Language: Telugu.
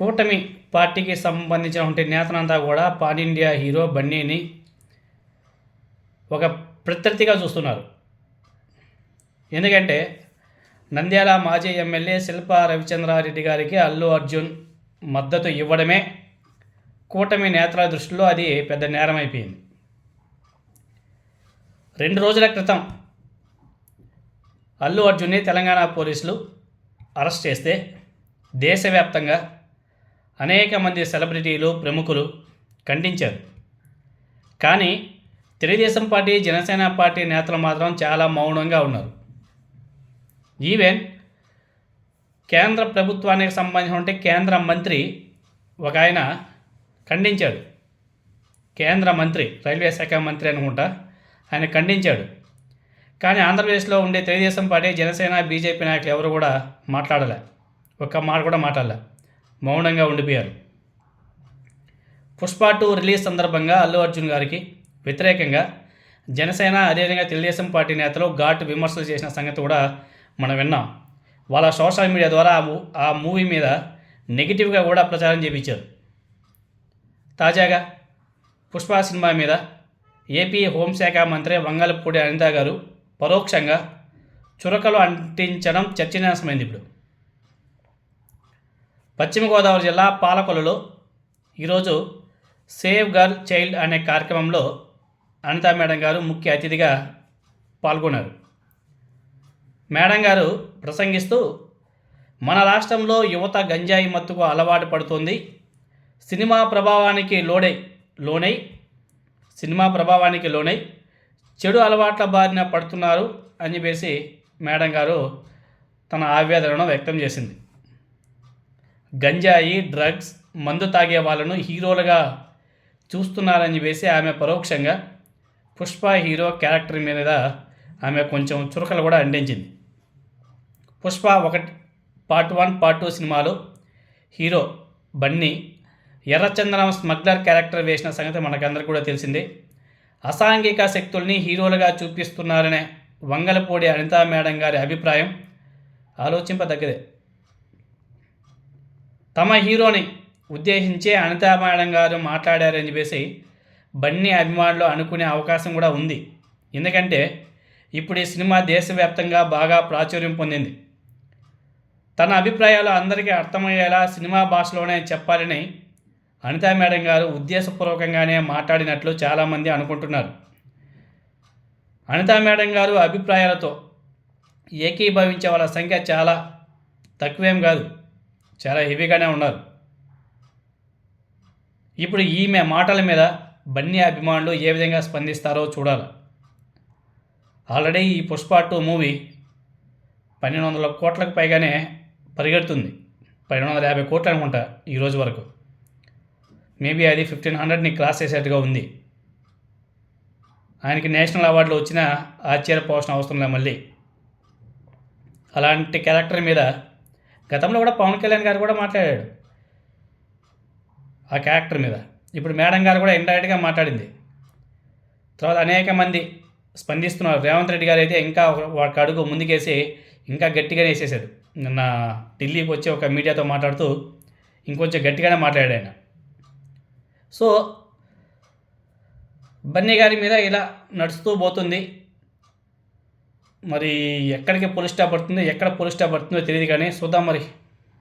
కూటమి పార్టీకి సంబంధించినటువంటి నేతనంతా కూడా పాన్ ఇండియా హీరో బన్నీని ఒక ప్రత్యర్థిగా చూస్తున్నారు. ఎందుకంటే నంద్యాల మాజీ ఎమ్మెల్యే శిల్ప రవిచంద్రారెడ్డి గారికి అల్లు అర్జున్ మద్దతు ఇవ్వడమే కూటమి నేతల దృష్టిలో అది పెద్ద నేరం అయిపోయింది రెండు రోజుల క్రితం అల్లు అర్జున్ని తెలంగాణ పోలీసులు అరెస్ట్ చేస్తే దేశవ్యాప్తంగా అనేక మంది సెలబ్రిటీలు ప్రముఖులు ఖండించారు. కానీ తెలుగుదేశం పార్టీ జనసేన పార్టీ నేతలు మాత్రం చాలా మౌనంగా ఉన్నారు. ఈవెన్ కేంద్ర ప్రభుత్వానికి సంబంధించిన కేంద్ర మంత్రి ఒక ఆయన ఖండించాడు. కేంద్ర మంత్రి రైల్వే శాఖ మంత్రి అనుకుంటా ఆయన ఖండించాడు. కానీ ఆంధ్రప్రదేశ్లో ఉండే తెలుగుదేశం పార్టీ జనసేన బీజేపీ నాయకులు ఎవరు కూడా మాట్లాడలే. ఒక్క మాట కూడా మాట్లాడలే. మౌనంగా ఉండిపోయారు. పుష్ప టూ రిలీజ్ సందర్భంగా అల్లు అర్జున్ గారికి వ్యతిరేకంగా జనసేన అదేవిధంగా తెలుగుదేశం పార్టీ నేతలు ఘాటు విమర్శలు చేసిన సంగతి కూడా మనం విన్నాం. వాళ్ళ సోషల్ మీడియా ద్వారా ఆ మూవీ మీద నెగిటివ్గా కూడా ప్రచారం చేయించారు తాజాగా పుష్ప సినిమా మీద ఏపీ హోంశాఖ మంత్రి వంగలపూడి అనిత గారు పరోక్షంగా చురకలు అంటించడం చర్చనీయాంశమైంది ఇప్పుడు. పశ్చిమ గోదావరి జిల్లా పాలకొలలో ఈరోజు సేవ్ గర్ల్ చైల్డ్ అనే కార్యక్రమంలో అనితా మేడం గారు ముఖ్య అతిథిగా పాల్గొన్నారు. మేడం గారు ప్రసంగిస్తూ మన రాష్ట్రంలో యువత గంజాయి మత్తుకు అలవాటు పడుతుంది. సినిమా ప్రభావానికి లోడై లోనై సినిమా ప్రభావానికి లోనై చెడు అలవాట్ల బారిన పడుతున్నారు అని చెప్పేసి మేడం గారు తన ఆవేదనను వ్యక్తం చేసింది. గంజాయి డ్రగ్స్ మందు తాగే వాళ్ళను హీరోలుగా చూస్తున్నారని చెప్పేసి ఆమె పరోక్షంగా పుష్ప హీరో క్యారెక్టర్ మీద ఆమె కొంచెం చురకలు కూడా అందించింది పుష్ప ఒకటి పార్ట్ వన్ పార్ట్ టూ సినిమాలో హీరో బన్నీ ఎర్రచందనం స్మగ్లర్ క్యారెక్టర్ వేసిన సంగతి మనకందరికీ కూడా తెలిసిందే. అసాంఘిక శక్తుల్ని హీరోలుగా చూపిస్తున్నారనే వంగలపూడి అనితా మేడం గారి అభిప్రాయం ఆలోచింపదగ్గదే. తమ హీరోని ఉద్దేశించే అనితా మేడం గారు మాట్లాడారని చెప్పేసి బన్నీ అభిమానులు అనుకునే అవకాశం కూడా ఉంది. ఎందుకంటే ఇప్పుడు ఈ సినిమా దేశవ్యాప్తంగా బాగా ప్రాచుర్యం పొందింది. తన అభిప్రాయాలు అందరికీ అర్థమయ్యేలా సినిమా భాషలోనే చెప్పాలని అనితా మేడం గారు ఉద్దేశపూర్వకంగానే మాట్లాడినట్లు చాలామంది అనుకుంటున్నారు. అనితా మేడం గారు అభిప్రాయాలతో ఏకీభవించే వాళ్ళ సంఖ్య చాలా తక్కువేం కాదు. చాలా హెవీగానే ఉన్నారు. ఇప్పుడు ఈమె మాటల మీద బన్నీ అభిమానులు ఏ విధంగా స్పందిస్తారో చూడాలి. ఆల్రెడీ ఈ పుష్ప టూ మూవీ పన్నెండు వందల కోట్లకు పైగానే పరిగెడుతుంది. పన్నెండు వందల యాభై కోట్లు అనుకుంటా ఈ రోజు వరకు. మేబీ అది ఫిఫ్టీన్ హండ్రెడ్ని క్రాస్ చేసేట్టుగా ఉంది. ఆయనకి నేషనల్ అవార్డులు వచ్చినా ఆశ్చర్యపోవాల్సిన అవసరం లే మళ్ళీ. అలాంటి క్యారెక్టర్ మీద గతంలో కూడా పవన్ కళ్యాణ్ గారు కూడా మాట్లాడాడు ఆ క్యారెక్టర్ మీద. ఇప్పుడు మేడం గారు కూడా ఇండైరెక్ట్గా మాట్లాడింది. తర్వాత అనేక మంది స్పందిస్తున్నారు. రేవంత్ రెడ్డి గారు అయితే ఇంకా ఒక అడుగు ముందుకేసి ఇంకా గట్టిగానే వేసేసాడు నిన్న ఢిల్లీకి వచ్చి ఒక మీడియాతో మాట్లాడుతూ ఇంకొంచెం గట్టిగానే మాట్లాడాడు ఆయన. సో బన్నీ గారి మీద ఇలా నడుస్తూ పోతుంది. మరి ఎక్కడికి పోలీస్ స్టాప్ పడుతుందో ఎక్కడ పోలీస్ స్టాప్ పడుతుందో తెలియదు కానీ చూద్దాం మరి.